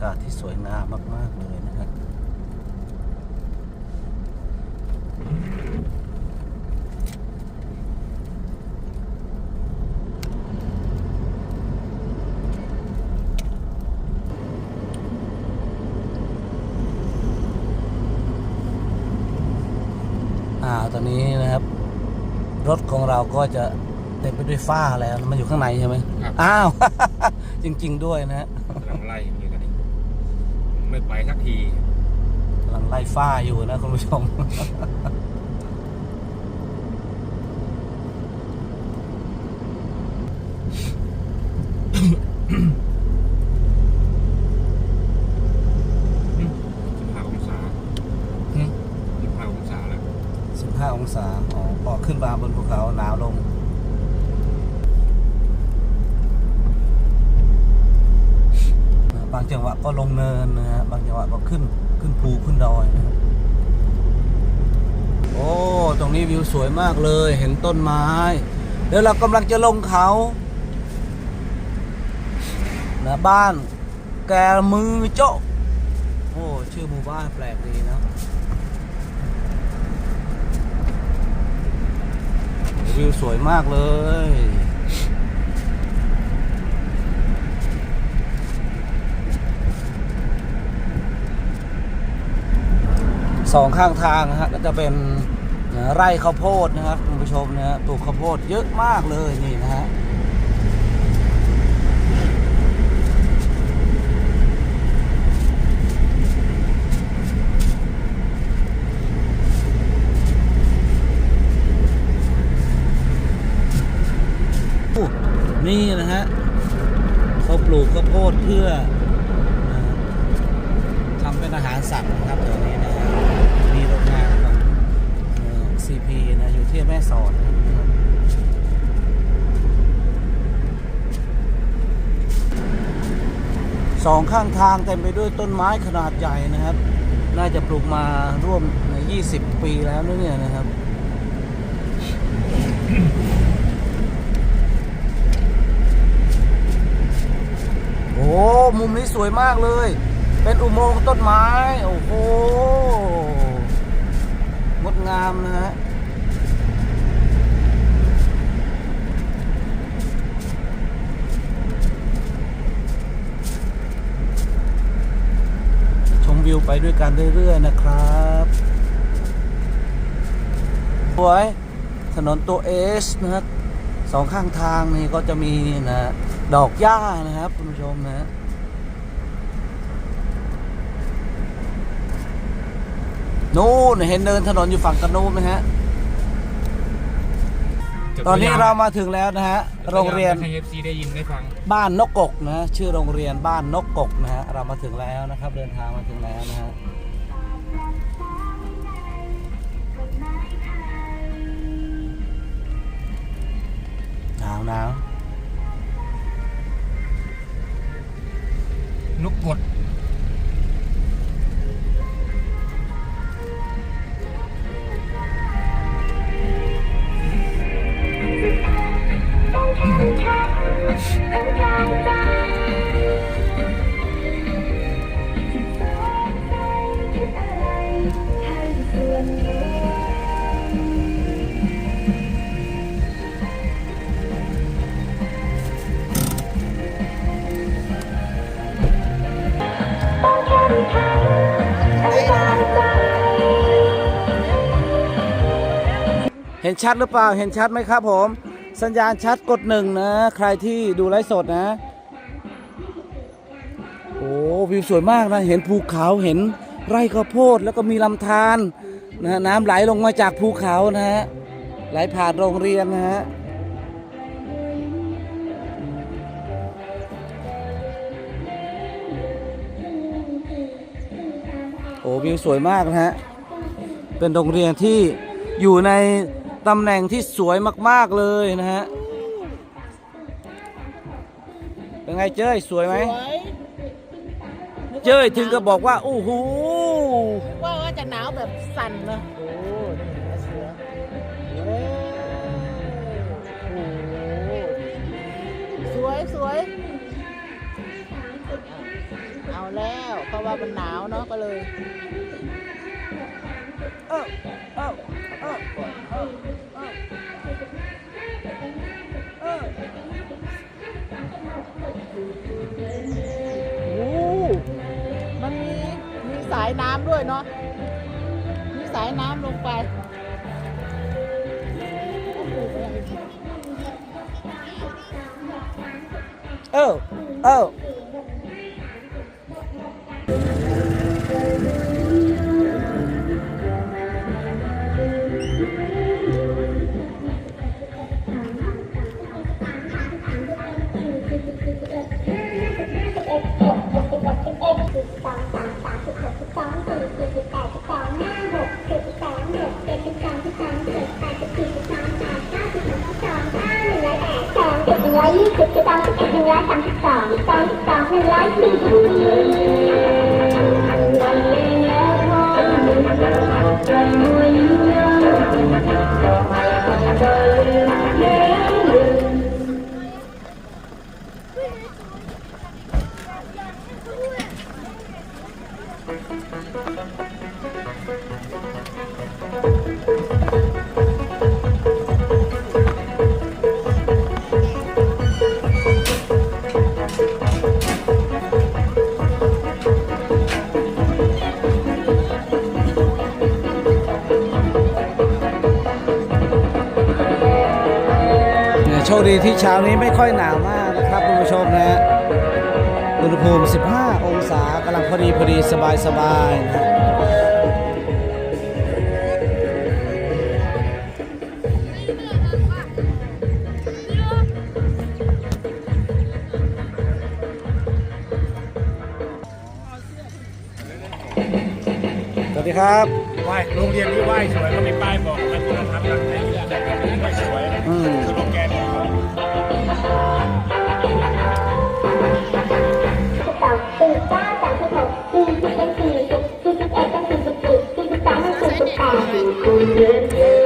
ากาศที่สวยงามมาก ๆ เลยนะครับอ่าตอนนี้นะครับ รถของเราก็จะเต็มไปด้วยฝ้าแล้ว มันอยู่ข้างในใช่ไหมครับ อ้าว จริง ๆ ด้วยนะฮะ กำลังไล่อยู่กันนี่ ไม่ไปสักทีกำลังไล่ฝ้าอยู่นะคุณผู้ชม สิบห้าองศาอืมสิบห้าองศาแล้ว 15 องศา อ๋อ พอขึ้นมาบนภูเขาหนาวลง บางจังหวะก็ลงเนินนะฮะบางจังหวะก็ขึ้นขึ้นภูขึ้นดอยนะครับโอ้ตรงนี้วิวสวยมากเลยเห็นต้นไม้เดี๋ยวเรากำลังจะลงเขานะบ้านแกมือโจ๊ะโอ้ชื่อหมู่บ้านแปลกดีนะวิวสวยมากเลย สองข้างทางนะฮะก็จะเป็นไร่ข้าวโพดนะครับคุณผู้ชมนะฮะปลูกข้าวโพดเยอะมากเลยนี่นะฮะนี่นะฮะเขาปลูกข้าวโพดเพื่อเอ่อทำเป็นอาหารสัตว์นะครับตรงนี้นะฮะมีโรงงานของ ซีพีนะอยู่ที่แม่สอดนะครับสองข้างทางเต็มไปด้วยต้นไม้ขนาดใหญ่นะครับ น่าจะปลูกมาร่วมใน 20 ปีแล้วนะเนี่ยนะครับ โอ้ มุมนี้สวยมากเลย เป็นอุโมงค์ต้นไม้ โอ้โห งดงามนะฮะชมวิวไปด้วยกันเรื่อยๆนะครับสวยถนนตัวเอสนะครับสองข้างทางนี่ก็จะมีนะดอกหญ้านะครับคุณผู้ชมนะ นู่นเห็นเดินถนนอยู่ฝั่งกระนูนนะฮะ ตอนนี้เรามาถึงแล้วนะฮะ โรงเรียนให้เอฟซีได้ยินได้ฟัง บ้านนกกกนะชื่อโรงเรียนบ้านนกกกนะฮะ เรามาถึงแล้วนะครับ เดินทางมาถึงแล้วนะฮะหนาวหนาวนกกด เห็นชัดหรือเปล่า เห็นชัดไหมครับผม สัญญาณชัดกดหนึ่งนะ ใครที่ดูไลฟ์สดนะ โอ้วิวสวยมากนะ เห็นภูเขาเห็นไร่ข้าวโพดแล้วก็มีลำธารนะน้ำไหลลงมาจากภูเขานะฮะไหลผ่านโรงเรียนนะฮะโอ้วิวสวยมากนะฮะเป็นโรงเรียนที่อยู่ใน ตำแหน่งที่สวยมาก ๆ เลยนะฮะ เป็นไงเจ้ยสวยไหมสวยเจ้ยถึงก็บอกว่าอู้หูว่าว่าจะหนาวแบบสั่นเลยโอ้นี่เห็นไหมเสือโอ้โหสวยสวยเอาแล้วเพราะว่ามันหนาวเนาะก็เลย โอ้มันมีมีสายน้ำด้วยเนาะ มีสายน้ำลงไป เออ เออ เออเออเออโอ้มันมีมีสายน้ำด้วยเนาะมีสายน้ำลงไปเออเออร้อยยี่สิบจะต้องสิบเอ็ดหนึ่งร้อยสามสิบสองสองสิบสองหนึ่งร้อยสี่สิบ โชคดีที่เช้านี้ไม่ค่อยหนาวมากนะครับคุณผู้ชมนะฮะอุณหภูมิ 15 พอดีพอดีสบายสบายนะฮะสวัสดีครับไหว้โรงเรียนที่ไหว้สวยก็มีป้ายบอกนักคุณธรรมนักไหนแต่ไหว้สวยอืมสโลแกนของเขาสองสี่ ดคุ